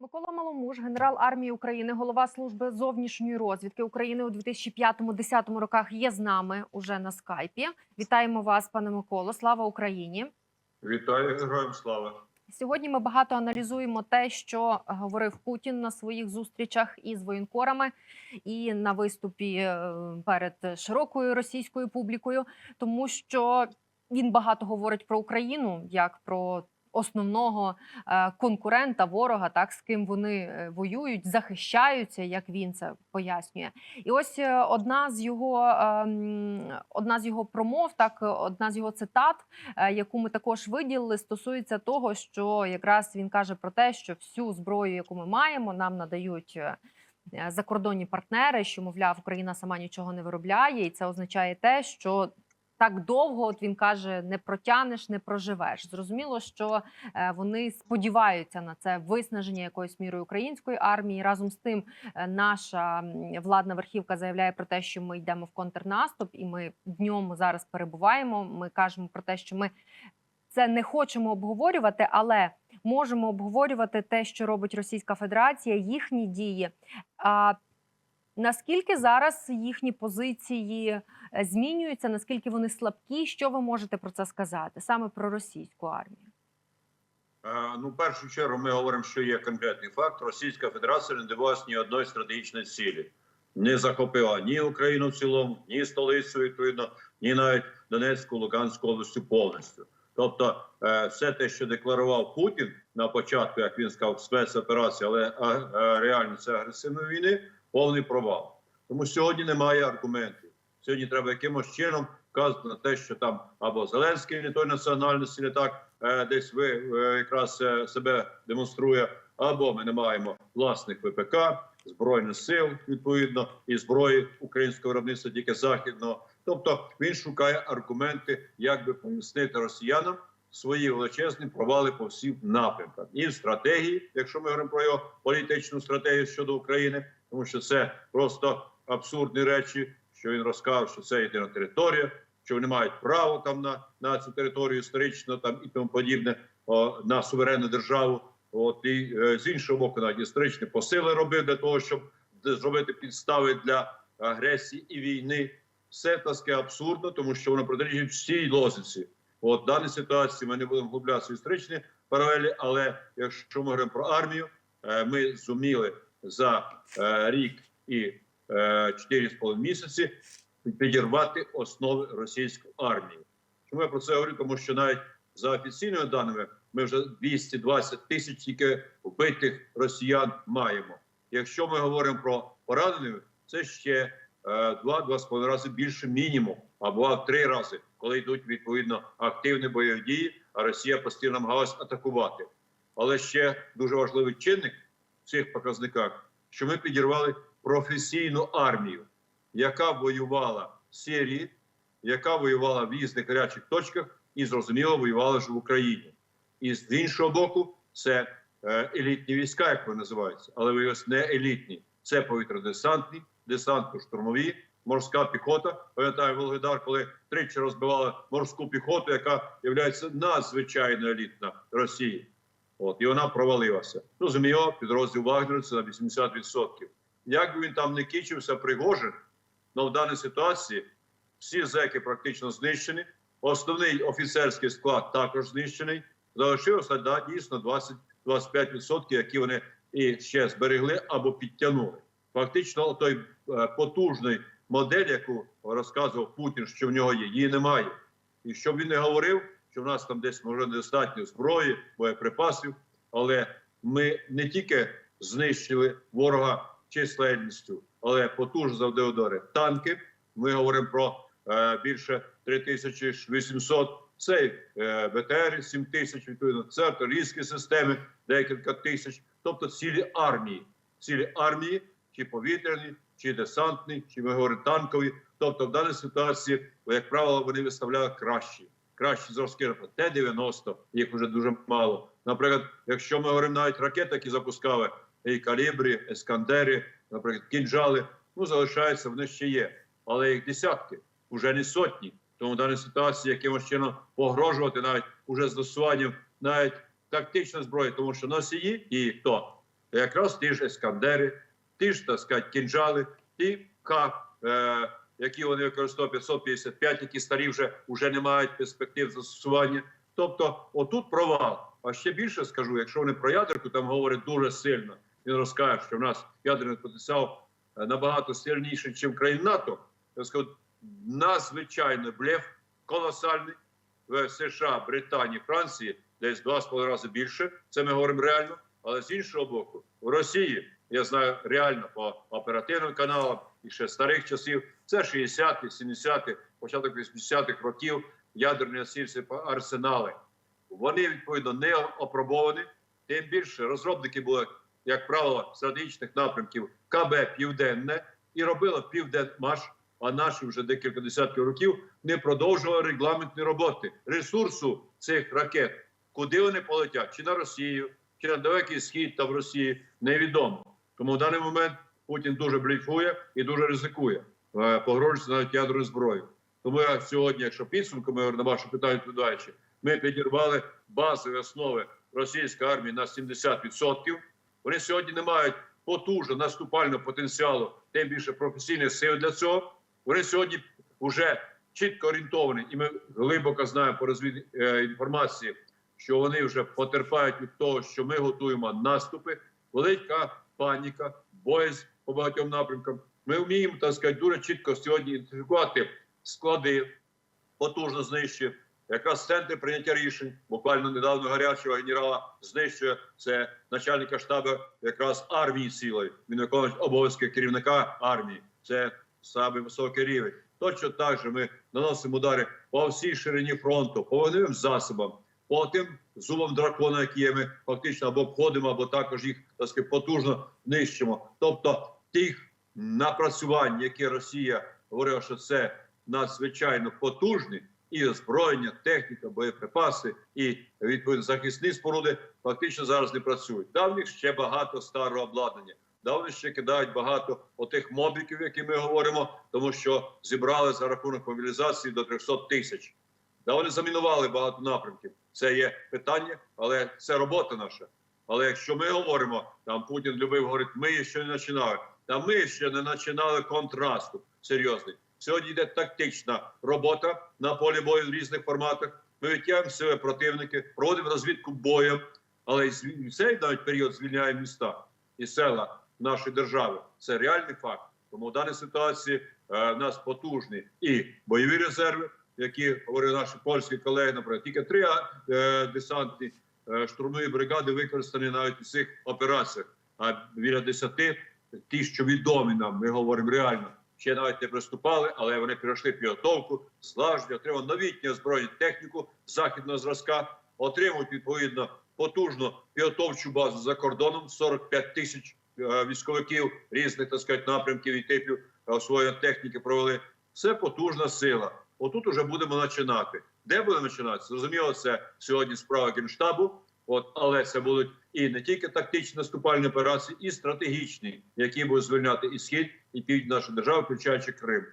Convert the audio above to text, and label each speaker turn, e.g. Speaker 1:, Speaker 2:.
Speaker 1: Микола Маломуж, генерал армії України, голова служби зовнішньої розвідки України у 2005-2010 роках є з нами уже на скайпі. Вітаємо вас, пане Миколо. Слава Україні!
Speaker 2: Вітаю героям слава.
Speaker 1: Сьогодні ми багато аналізуємо те, що говорив Путін на своїх зустрічах із воєнкорами і на виступі е, перед широкою російською публікою, тому що він багато говорить про Україну як про основного е, конкурента, ворога, так з ким вони е, воюють, захищаються, як він це пояснює. І ось е, одна з його ем, одна з його промов, так одна з його цитат яку ми також виділили, стосується того, що якраз він каже про те, що всю зброю, яку ми маємо, нам надають. Закордонні партнери, що мовляв, Україна сама нічого не виробляє, і це означає те, що так довго, от він каже, не протягнеш, не проживеш. Зрозуміло, що е, вони сподіваються на це виснаження якоюсь мірою української армії. Разом з тим, е, наша владна верхівка заявляє про те, що ми йдемо в контрнаступ, і ми в ньому зараз перебуваємо. Ми кажемо про те, що ми це не хочемо обговорювати, але можемо обговорювати те, що робить Російська Федерація, їхні дії. Наскільки зараз їхні позиції е, змінюються, наскільки вони слабкі? Що ви можете про це сказати саме про російську армію?
Speaker 2: Е, Ну, в першу чергу, ми говоримо, що є конкретний факт. Російська Федерація не добилась ні одної стратегічної цілі. Не захопила ні Україну в цілому, ні столицю, відповідно, ні навіть Донецьку, Луганську областю повністю. Тобто, е, все те, що декларував Путін на початку, як він сказав, спецоперація, але реально це агресивної війни, повний провал. Тому сьогодні немає аргументів. Сьогодні треба якимось чином вказати на те, що там або Зеленський не той національності, не так е, десь ви е, якраз е, себе демонструє, або ми не маємо власних ВПК, збройних сил відповідно і зброї українського виробництва тільки західного. Тобто він шукає аргументи, як би пояснити росіянам свої величезні провали по всім напрямкам і в стратегії, якщо ми говоримо про його політичну стратегію щодо України, тому що це просто абсурдні речі, що він розказав, що це єдина територія, що вони мають право там на, на цю територію історично там і тому подібне о, на суверенну державу. От і е, з іншого боку, навіть історичні посили робив для того, щоб зробити підстави для агресії і війни. Все таке абсурдно, тому що воно протирічить всій лозиці. От в даній ситуації ми не будемо вглублятися в історичні паралелі, але якщо ми говоримо про армію, е, ми зуміли за е, рік і е, чотири з половиною місяці підірвати основи російської армії. Чому я про це говорю? Тому що навіть за офіційними даними ми вже 220 тисяч тільки вбитих росіян маємо. Якщо ми говоримо про поранених, це ще е, два-два з половиною рази більше мінімум, або в три рази, коли йдуть відповідно активні бойові дії, а Росія постійно намагалась атакувати. Але ще дуже важливий чинник цих показниках, що ми підірвали професійну армію, яка воювала в Сирії, яка воювала в різних гарячих точках і зрозуміло воювала ж в Україні. І з іншого боку, це е, елітні війська, як вони називаються, але виявилось не елітні. Це повітря-десантні, десантно-штурмові, морська піхота. Пам'ятаю Волгодар, коли тричі розбивали морську піхоту, яка є надзвичайно елітна Росії. От і вона провалилася. Ну, зрозуміло, підрозділ Вагнера це на 80%. Як би він там не кічився, Пригожин, але в даній ситуації всі зеки практично знищені. Основний офіцерський склад також знищений. Залишилося да, дійсно 20-25%, які вони і ще зберегли або підтягнули. Фактично, той е, потужний модель, яку розказував Путін, що в нього є, її немає. І щоб він не говорив, що в нас там десь може недостатньо зброї, боєприпасів, але ми не тільки знищили ворога численністю, але потужно завдали удари. Танки. Ми говоримо про е, більше 3800. Це е, БТР 7 тисяч, відповідно, це артилерійські системи, декілька тисяч. Тобто цілі армії, цілі армії, чи повітряні, чи десантні, чи ми говоримо танкові. Тобто, в даній ситуації, як правило, вони виставляють кращі, кращі зразки Т-90, їх вже дуже мало. Наприклад, якщо ми говоримо навіть ракети, які запускали і калібрі, ескандери, наприклад, кінжали, ну залишаються, вони ще є, але їх десятки, вже не сотні. Тому в даній ситуації якимось чином погрожувати навіть уже застосуванням навіть тактичної зброї, тому що носії і хто якраз ті ж ескандери, ті ж так сказати, кінжали, ті К, які вони використовують 555, які старі вже, вже не мають перспектив застосування. Тобто, отут провал. А ще більше скажу, якщо вони про ядерку там говорять дуже сильно, він розкаже, що в нас ядерний потенціал е, набагато сильніший, ніж країн НАТО. Я скажу, надзвичайно блеф колосальний в США, Британії, Франції десь два з половиною рази більше. Це ми говоримо реально. Але з іншого боку, в Росії я знаю реально по оперативним каналам і ще старих часів. Це 60-ті, 70-ті, початок 80-х років ядерні носільці арсенали. Вони відповідно не опробовані. Тим більше розробники були, як правило, стратегічних напрямків КБ Південне і робили Південмаш, а наші вже декілька десятків років не продовжували регламентні роботи ресурсу цих ракет. Куди вони полетять? Чи на Росію, чи на далекий схід та в Росії, невідомо. Тому в даний момент Путін дуже бліфує і дуже ризикує, е, погрожуючи навіть ядерною зброєю. Тому я сьогодні, якщо підсумку ми на ваше питання відповідаючи, ми підірвали базові основи російської армії на 70%. Вони сьогодні не мають потужного наступального потенціалу, тим більше професійних сил для цього. Вони сьогодні вже чітко орієнтовані, і ми глибоко знаємо по розвід е, інформації, що вони вже потерпають від того, що ми готуємо наступи. Велика паніка, боязнь по багатьом напрямкам. Ми вміємо так сказати, дуже чітко сьогодні ідентифікувати склади, потужно знищує. Якраз центри прийняття рішень, буквально недавно гарячого генерала знищує це начальника штабу якраз армії цілої. Він виконує обов'язки керівника армії. Це саме високий рівень. Точно так же ми наносимо удари по всій ширині фронту, по вогневим засобам, по тим зубам дракона, які ми фактично або обходимо, або також їх так сказати, потужно нищимо. Тобто тих напрацювань, які Росія говорила, що це надзвичайно потужні, і озброєння, техніка, боєприпаси і відповідно захисні споруди фактично зараз не працюють. Да, них ще багато старого обладнання. Да, вони ще кидають багато отих мобіків, які ми говоримо, тому що зібрали за рахунок мобілізації до 300 тисяч. Да, вони замінували багато напрямків. Це є питання, але це робота наша. Але якщо ми говоримо, там Путін любив говорити, ми ще не починали. Та ми ще не починали контрасту серйозний. Сьогодні йде тактична робота на полі бою в різних форматах. Ми витягуємо себе противники, проводимо розвідку боєм, але і звіль- цей навіть період звільняємо міста і села нашої держави. Це реальний факт. Тому в даній ситуації е, в нас потужні і бойові резерви, які говорили наші польські колеги, наприклад, тільки три е, десантні штурмові бригади використані навіть у цих операціях. А біля десяти ті, що відомі нам, ми говоримо реально, ще навіть не приступали, але вони пройшли підготовку, злажені, отримали новітню озброєння техніку західного зразка, отримують відповідно потужну підготовчу базу за кордоном 45 тисяч е, військовиків різних так сказати, напрямків і типів е, своєї техніки провели. Це потужна сила. Отут уже будемо починати. Де буде починатися? Зрозуміло, це сьогодні справа генштабу. От, але це будуть і не тільки тактичні наступальні операції, і стратегічні, які будуть звільняти і схід, і південь нашої держави, включаючи Крим.